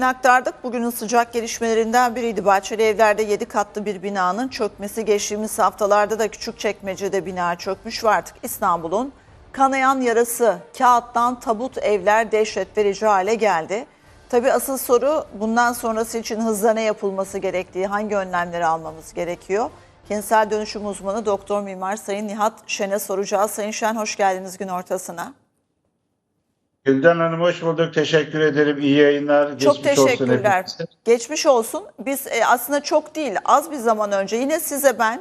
aktardık. Bugünün sıcak gelişmelerinden biriydi. Bahçeli Evler'de 7 katlı bir binanın çökmesi geçtiğimiz haftalarda da Küçükçekmece'de bina çökmüş ve artık İstanbul'un kanayan yarası kağıttan tabut evler dehşet verici hale geldi. Tabii asıl soru bundan sonrası için hızla ne yapılması gerektiği, hangi önlemleri almamız gerekiyor? Kentsel dönüşüm uzmanı Doktor Mimar Sayın Nihat Şen'e soracağız. Sayın Şen hoş geldiniz gün ortasına. Gülden Hanım hoş bulduk. Teşekkür ederim. İyi yayınlar. Çok Geçmiş olsun teşekkürler. hepinize. Geçmiş olsun. Biz e, aslında çok değil, az bir zaman önce yine size ben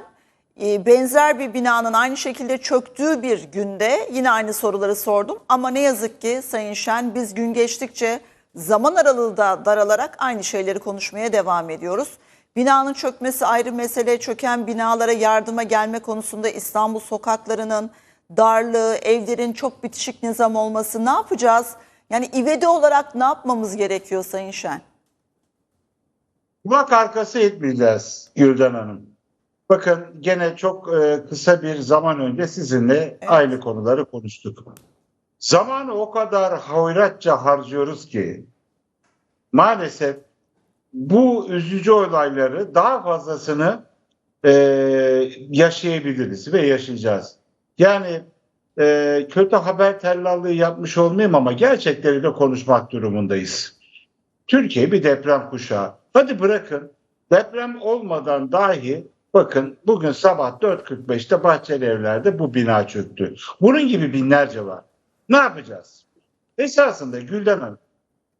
e, benzer bir binanın aynı şekilde çöktüğü bir günde yine aynı soruları sordum. Ama ne yazık ki Sayın Şen biz gün geçtikçe zaman aralığı da daralarak aynı şeyleri konuşmaya devam ediyoruz. Binanın çökmesi ayrı mesele, çöken binalara yardıma gelme konusunda İstanbul sokaklarının darlığı, evlerin çok bitişik nizam olması ne yapacağız? Yani ivedi olarak ne yapmamız gerekiyor Sayın Şen? Kulak arkası etmeyeceğiz Gülden Hanım. Bakın gene çok e, kısa bir zaman önce sizinle aynı konuları konuştuk. Zamanı o kadar hoyratça harcıyoruz ki maalesef bu üzücü olayları daha fazlasını e, yaşayabiliriz ve yaşayacağız. Yani e, kötü haber tellallığı yapmış olmayayım ama gerçekleri de konuşmak durumundayız. Türkiye bir deprem kuşağı. Hadi bırakın deprem olmadan dahi bakın bugün sabah 4.45'te Bahçeli Evler'de bu bina çöktü. Bunun gibi binlerce var. Ne yapacağız? Esasında Gülden Hanım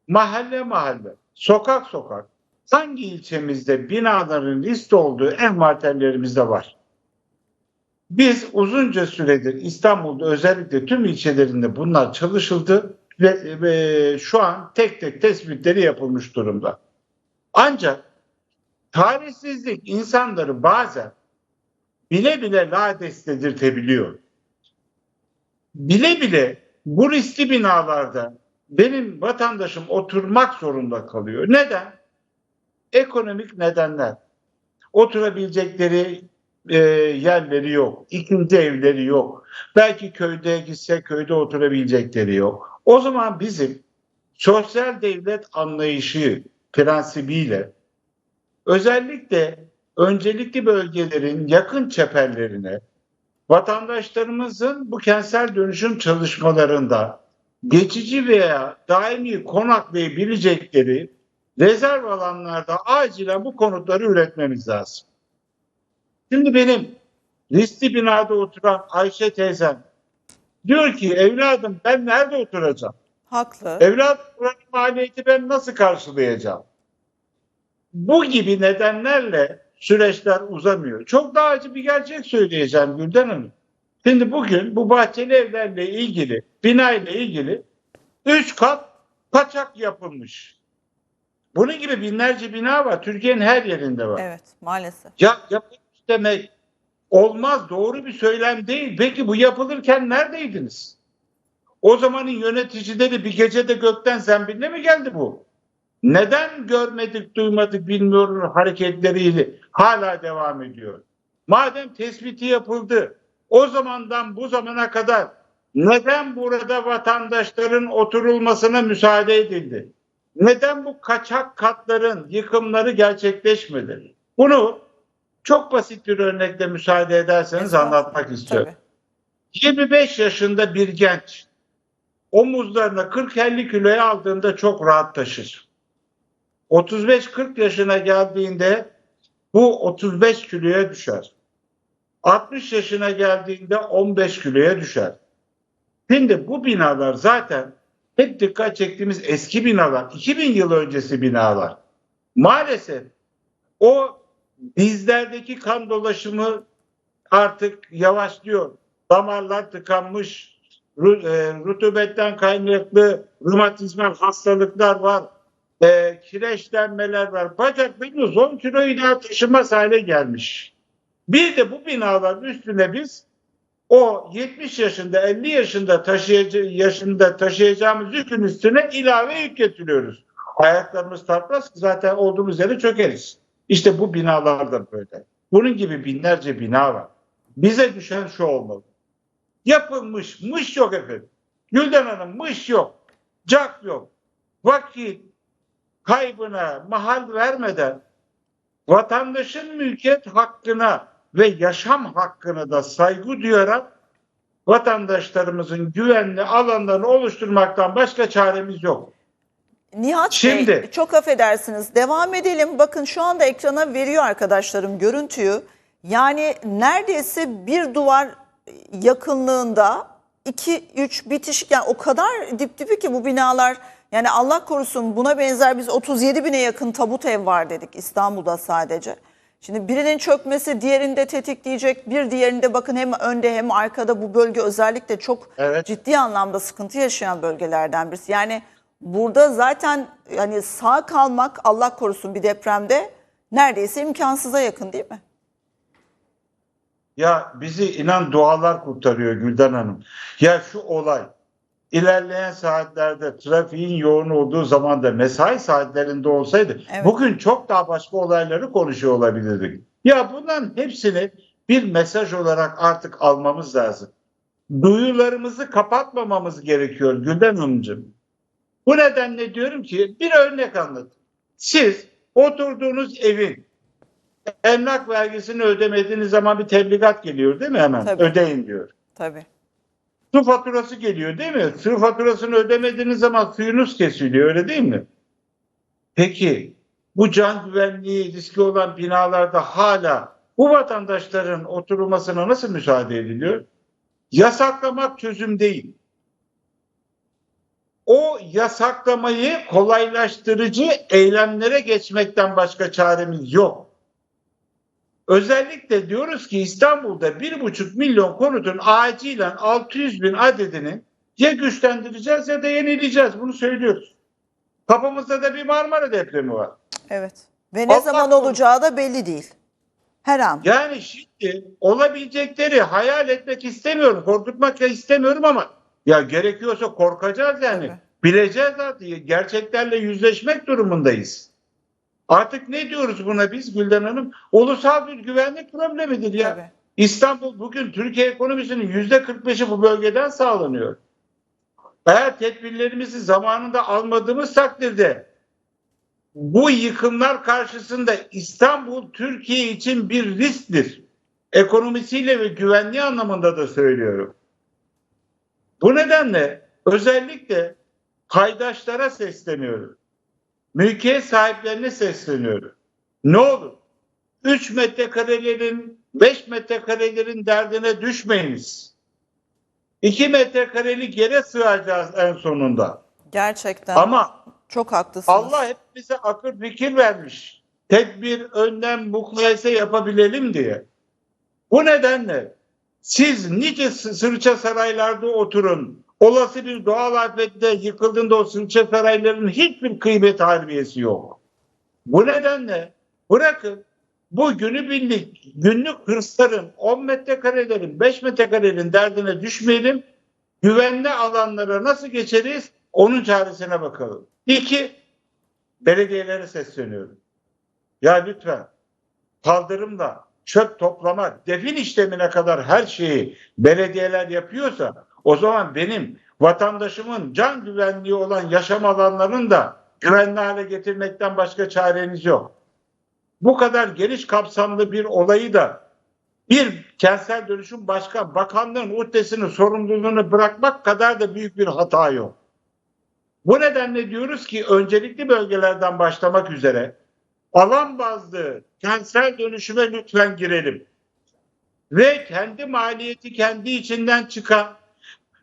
mahalle mahalle, sokak sokak hangi ilçemizde binaların liste olduğu envanterlerimizde var. Biz uzunca süredir İstanbul'da özellikle tüm ilçelerinde bunlar çalışıldı ve, ve şu an tek tek tespitleri yapılmış durumda. Ancak tarihsizlik insanları bazen bile bile lades dedirtebiliyor. Bile bile bu riskli binalarda benim vatandaşım oturmak zorunda kalıyor. Neden? Ekonomik nedenler. Oturabilecekleri e, yerleri yok. İkinci evleri yok. Belki köyde gitse köyde oturabilecekleri yok. O zaman bizim sosyal devlet anlayışı prensibiyle özellikle öncelikli bölgelerin yakın çeperlerine vatandaşlarımızın bu kentsel dönüşüm çalışmalarında geçici veya daimi konaklayabilecekleri rezerv alanlarda acilen bu konutları üretmemiz lazım. Şimdi benim riskli binada oturan Ayşe teyzem diyor ki evladım ben nerede oturacağım? Haklı. Evlat buranın maliyeti ben nasıl karşılayacağım? Bu gibi nedenlerle süreçler uzamıyor. Çok daha acı bir gerçek söyleyeceğim Gülden Hanım. Şimdi bugün bu bahçeli evlerle ilgili, bina ile ilgili 3 kat kaçak yapılmış. Bunun gibi binlerce bina var. Türkiye'nin her yerinde var. Evet maalesef. Ya yapılmış demek olmaz doğru bir söylem değil. Peki bu yapılırken neredeydiniz? O zamanın yöneticileri bir gecede gökten zembille mi geldi bu? Neden görmedik, duymadık, bilmiyorum hareketleriyle hala devam ediyor? Madem tespiti yapıldı, o zamandan bu zamana kadar neden burada vatandaşların oturulmasına müsaade edildi? Neden bu kaçak katların yıkımları gerçekleşmedi? Bunu çok basit bir örnekle müsaade ederseniz anlatmak istiyorum. Tabii. 25 yaşında bir genç omuzlarına 40-50 kiloya aldığında çok rahat taşır. 35-40 yaşına geldiğinde bu 35 kiloya düşer. 60 yaşına geldiğinde 15 kiloya düşer. Şimdi bu binalar zaten hep dikkat çektiğimiz eski binalar, 2000 yıl öncesi binalar. Maalesef o dizlerdeki kan dolaşımı artık yavaşlıyor. Damarlar tıkanmış, e, rutubetten kaynaklı romatizmal hastalıklar var, e, kireçlenmeler var. Bacaklarımız 10 kiloyu daha taşımaz hale gelmiş. Bir de bu binaların üstüne biz o 70 yaşında 50 yaşında taşıyıcı yaşında taşıyacağımız yükün üstüne ilave yük getiriyoruz. Ayaklarımız tartmaz ki zaten olduğumuz yere çökeriz. İşte bu binalar da böyle. Bunun gibi binlerce bina var. Bize düşen şu olmalı. Yapılmış, mış yok efendim. Gülden Hanım mış yok. Cak yok. Vakit, kaybına mahal vermeden vatandaşın mülkiyet hakkına ve yaşam hakkına da saygı duyarak vatandaşlarımızın güvenli alanlarını oluşturmaktan başka çaremiz yok. Nihat Bey Şimdi- çok affedersiniz devam edelim. Bakın şu anda ekrana veriyor arkadaşlarım görüntüyü. Yani neredeyse bir duvar yakınlığında 2-3 bitişik yani o kadar dip dibi ki bu binalar yani Allah korusun buna benzer biz 37 bine yakın tabut ev var dedik İstanbul'da sadece. Şimdi birinin çökmesi diğerinde tetikleyecek bir diğerinde bakın hem önde hem arkada bu bölge özellikle çok Evet. ciddi anlamda sıkıntı yaşayan bölgelerden birisi. Yani burada zaten yani sağ kalmak Allah korusun bir depremde neredeyse imkansıza yakın değil mi? Ya bizi inan dualar kurtarıyor Gülden Hanım. Ya şu olay ilerleyen saatlerde trafiğin yoğun olduğu zaman da mesai saatlerinde olsaydı Evet. bugün çok daha başka olayları konuşuyor olabilirdik. Ya bunların hepsini bir mesaj olarak artık almamız lazım. Duyularımızı kapatmamamız gerekiyor Gülden Hanımcığım. Bu nedenle diyorum ki bir örnek anlatayım. Siz oturduğunuz evin emlak vergisini ödemediğiniz zaman bir tebligat geliyor değil mi hemen? Tabii. Ödeyin diyor. Tabii. Su faturası geliyor değil mi? Su faturasını ödemediğiniz zaman suyunuz kesiliyor öyle değil mi? Peki bu can güvenliği riski olan binalarda hala bu vatandaşların oturulmasına nasıl müsaade ediliyor? Yasaklamak çözüm değil. O yasaklamayı kolaylaştırıcı eylemlere geçmekten başka çaremiz yok. Özellikle diyoruz ki İstanbul'da 1,5 milyon konutun acilen 600 bin adedini ya güçlendireceğiz ya da yenileyeceğiz. Bunu söylüyoruz. Kapımızda da bir Marmara depremi var. Evet. Ve ne Allah zaman olacağı da belli değil. Her an. Yani şimdi olabilecekleri hayal etmek istemiyorum, korkutmak da istemiyorum ama ya gerekiyorsa korkacağız yani. Tabii. Bileceğiz artık. Gerçeklerle yüzleşmek durumundayız. Artık ne diyoruz buna biz Gülden Hanım? Ulusal bir güvenlik problemidir ya. Tabii. İstanbul bugün Türkiye ekonomisinin yüzde 45'i bu bölgeden sağlanıyor. Eğer tedbirlerimizi zamanında almadığımız takdirde bu yıkımlar karşısında İstanbul Türkiye için bir risktir. Ekonomisiyle ve güvenliği anlamında da söylüyorum. Bu nedenle özellikle paydaşlara sesleniyorum. Mülkiyet sahiplerine sesleniyorum. Ne olur 3 metrekarelerin 5 metrekarelerin derdine düşmeyiniz. 2 metrekarelik yere sığacağız en sonunda. Gerçekten. Ama çok haklısınız. Allah hepimize akıl fikir vermiş. Tedbir, önlem, mukayese yapabilelim diye. Bu nedenle siz nice sı- sırça saraylarda oturun. Olası bir doğal afette yıkıldığında o sırça sarayların hiçbir kıymet harbiyesi yok. Bu nedenle bırakın bu günübirlik günlük hırsların 10 metrekarelerin 5 metrekarelerin derdine düşmeyelim. Güvenli alanlara nasıl geçeriz onun çaresine bakalım. İki, belediyelere sesleniyorum. Ya lütfen kaldırımda çöp toplamak, defin işlemine kadar her şeyi belediyeler yapıyorsa o zaman benim vatandaşımın can güvenliği olan yaşam alanlarını da güvenli hale getirmekten başka çareniz yok. Bu kadar geniş kapsamlı bir olayı da bir kentsel dönüşüm başkan bakanlığın uhdesini sorumluluğunu bırakmak kadar da büyük bir hata yok. Bu nedenle diyoruz ki öncelikli bölgelerden başlamak üzere alan bazlı kentsel dönüşüme lütfen girelim. Ve kendi maliyeti kendi içinden çıkan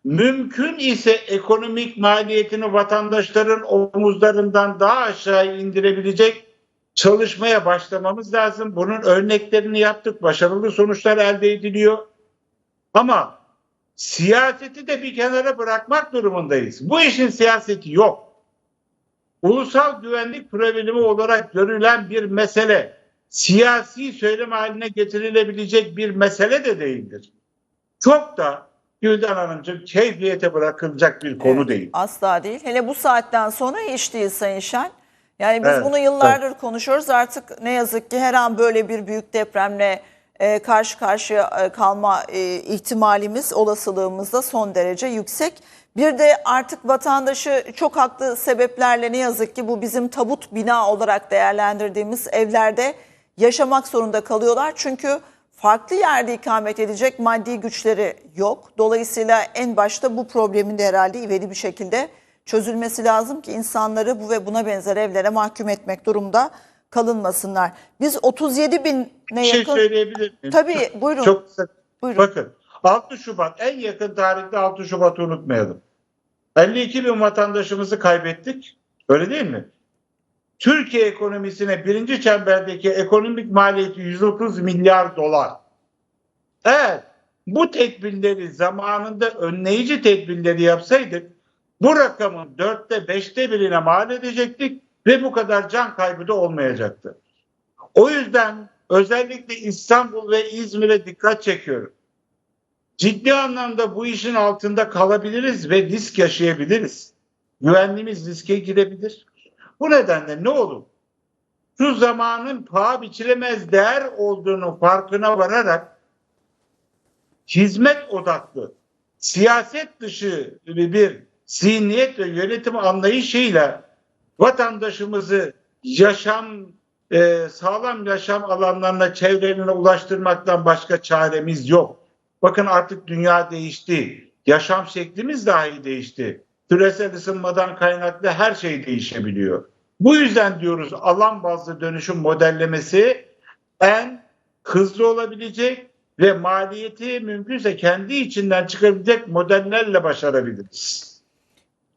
mümkün ise ekonomik maliyetini vatandaşların omuzlarından daha aşağı indirebilecek çalışmaya başlamamız lazım. Bunun örneklerini yaptık. Başarılı sonuçlar elde ediliyor. Ama siyaseti de bir kenara bırakmak durumundayız. Bu işin siyaseti yok. Ulusal güvenlik problemi olarak görülen bir mesele siyasi söylem haline getirilebilecek bir mesele de değildir. Çok da Gülden Hanımcığım keyfiyete bırakılacak bir konu Evet, değil. Asla değil. Hele bu saatten sonra hiç değil Sayın Şen. Yani biz Evet, bunu yıllardır konuşuyoruz. Artık ne yazık ki her an böyle bir büyük depremle e, karşı karşıya e, kalma e, ihtimalimiz, olasılığımız da son derece yüksek. Bir de artık vatandaşı çok haklı sebeplerle ne yazık ki bu bizim tabut bina olarak değerlendirdiğimiz evlerde yaşamak zorunda kalıyorlar. Çünkü farklı yerde ikamet edecek maddi güçleri yok. Dolayısıyla en başta bu problemin de herhalde ivedi bir şekilde çözülmesi lazım ki insanları bu ve buna benzer evlere mahkum etmek durumda kalınmasınlar. Biz 37 bine Bir şey yakın... söyleyebilir miyim? Tabii, buyurun. Çok kısa. Buyurun. Bakın 6 Şubat en yakın tarihte 6 Şubat'ı unutmayalım. 52 bin vatandaşımızı kaybettik. Öyle değil mi? Türkiye ekonomisine birinci çemberdeki ekonomik maliyeti 130 milyar dolar. Eğer bu tedbirleri zamanında önleyici tedbirleri yapsaydık bu rakamın dörtte beşte birine mal edecektik ve bu kadar can kaybı da olmayacaktı. O yüzden özellikle İstanbul ve İzmir'e dikkat çekiyorum. Ciddi anlamda bu işin altında kalabiliriz ve risk yaşayabiliriz. Güvenliğimiz riske girebilir. Bu nedenle ne olur? Şu zamanın paha biçilemez değer olduğunu farkına vararak hizmet odaklı, siyaset dışı bir zihniyet ve yönetim anlayışıyla vatandaşımızı yaşam e, sağlam yaşam alanlarına, çevrelerine ulaştırmaktan başka çaremiz yok. Bakın artık dünya değişti. Yaşam şeklimiz dahi değişti. Küresel ısınmadan kaynaklı her şey değişebiliyor. Bu yüzden diyoruz alan bazlı dönüşüm modellemesi en hızlı olabilecek ve maliyeti mümkünse kendi içinden çıkabilecek modellerle başarabiliriz.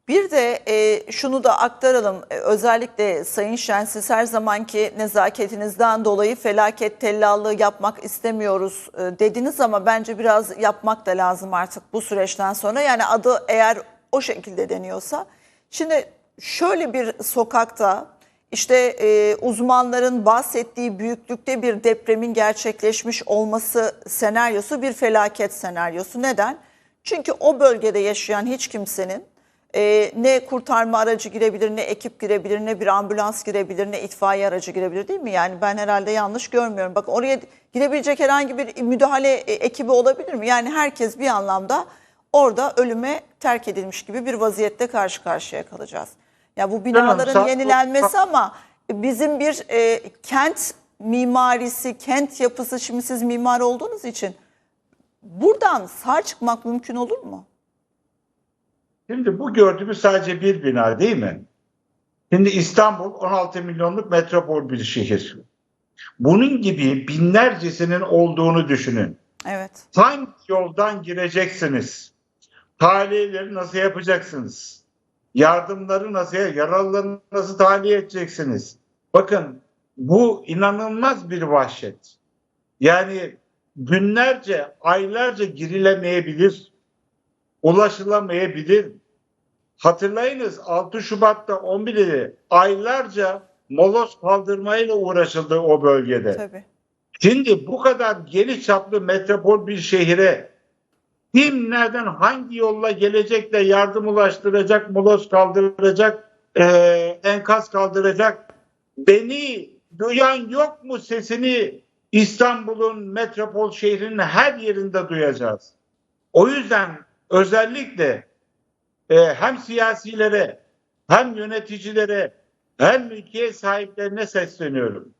Bir de e, şunu da aktaralım. E, özellikle Sayın Şen siz her zamanki nezaketinizden dolayı felaket tellallığı yapmak istemiyoruz e, dediniz ama bence biraz yapmak da lazım artık bu süreçten sonra. Yani adı eğer o şekilde deniyorsa. Şimdi şöyle bir sokakta işte e, uzmanların bahsettiği büyüklükte bir depremin gerçekleşmiş olması senaryosu bir felaket senaryosu. Neden? Çünkü o bölgede yaşayan hiç kimsenin e, ne kurtarma aracı girebilir, ne ekip girebilir, ne bir ambulans girebilir, ne itfaiye aracı girebilir değil mi? Yani ben herhalde yanlış görmüyorum. Bak oraya girebilecek herhangi bir müdahale e, ekibi olabilir mi? Yani herkes bir anlamda orada ölüme terk edilmiş gibi bir vaziyette karşı karşıya kalacağız. Ya bu binaların sağ- yenilenmesi ama bizim bir e, kent mimarisi, kent yapısı, şimdi siz mimar olduğunuz için buradan sağ çıkmak mümkün olur mu? Şimdi bu gördüğümüz sadece bir bina değil mi? Şimdi İstanbul 16 milyonluk metropol bir şehir. Bunun gibi binlercesinin olduğunu düşünün. Evet. Hangi yoldan gireceksiniz? Tahliyeleri nasıl yapacaksınız? Yardımları nasıl, yaralıları nasıl tahliye edeceksiniz? Bakın bu inanılmaz bir vahşet. Yani günlerce, aylarca girilemeyebilir, ulaşılamayabilir. Hatırlayınız 6 Şubat'ta 11'de aylarca moloz kaldırmayla uğraşıldı o bölgede. Tabii. Şimdi bu kadar geniş çaplı metropol bir şehire kim nereden hangi yolla gelecek de yardım ulaştıracak, moloz kaldıracak, eee, enkaz kaldıracak. Beni duyan yok mu sesini İstanbul'un metropol şehrinin her yerinde duyacağız. O yüzden özellikle e, hem siyasilere hem yöneticilere hem mülkiyet sahiplerine sesleniyorum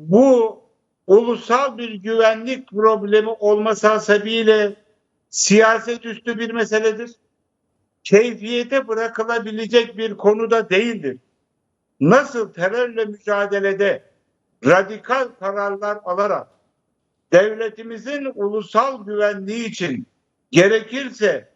bu ulusal bir güvenlik problemi olması hasebiyle siyaset üstü bir meseledir. Keyfiyete bırakılabilecek bir konuda değildir. Nasıl terörle mücadelede radikal kararlar alarak devletimizin ulusal güvenliği için gerekirse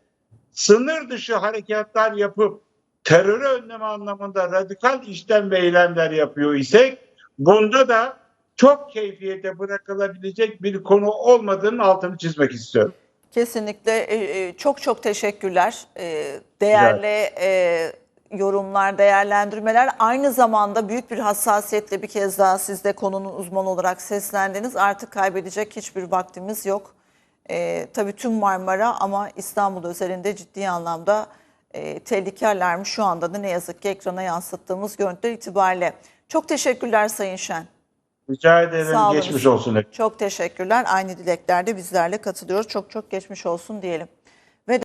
sınır dışı harekatlar yapıp terörü önleme anlamında radikal işlem ve eylemler yapıyor isek bunda da çok keyfiyete bırakılabilecek bir konu olmadığının altını çizmek istiyorum. Kesinlikle e, e, çok çok teşekkürler. E, Değerli e, yorumlar, değerlendirmeler. Aynı zamanda büyük bir hassasiyetle bir kez daha siz de konunun uzmanı olarak seslendiniz. Artık kaybedecek hiçbir vaktimiz yok. E, tabii tüm Marmara ama İstanbul özelinde ciddi anlamda e, tehlikelermiş şu anda da ne yazık ki ekrana yansıttığımız görüntüler itibariyle. Çok teşekkürler Sayın Şen. Rica ederim. Sağ olun. Geçmiş olsun. Çok teşekkürler. Aynı dileklerde bizlerle katılıyoruz. Çok çok geçmiş olsun diyelim.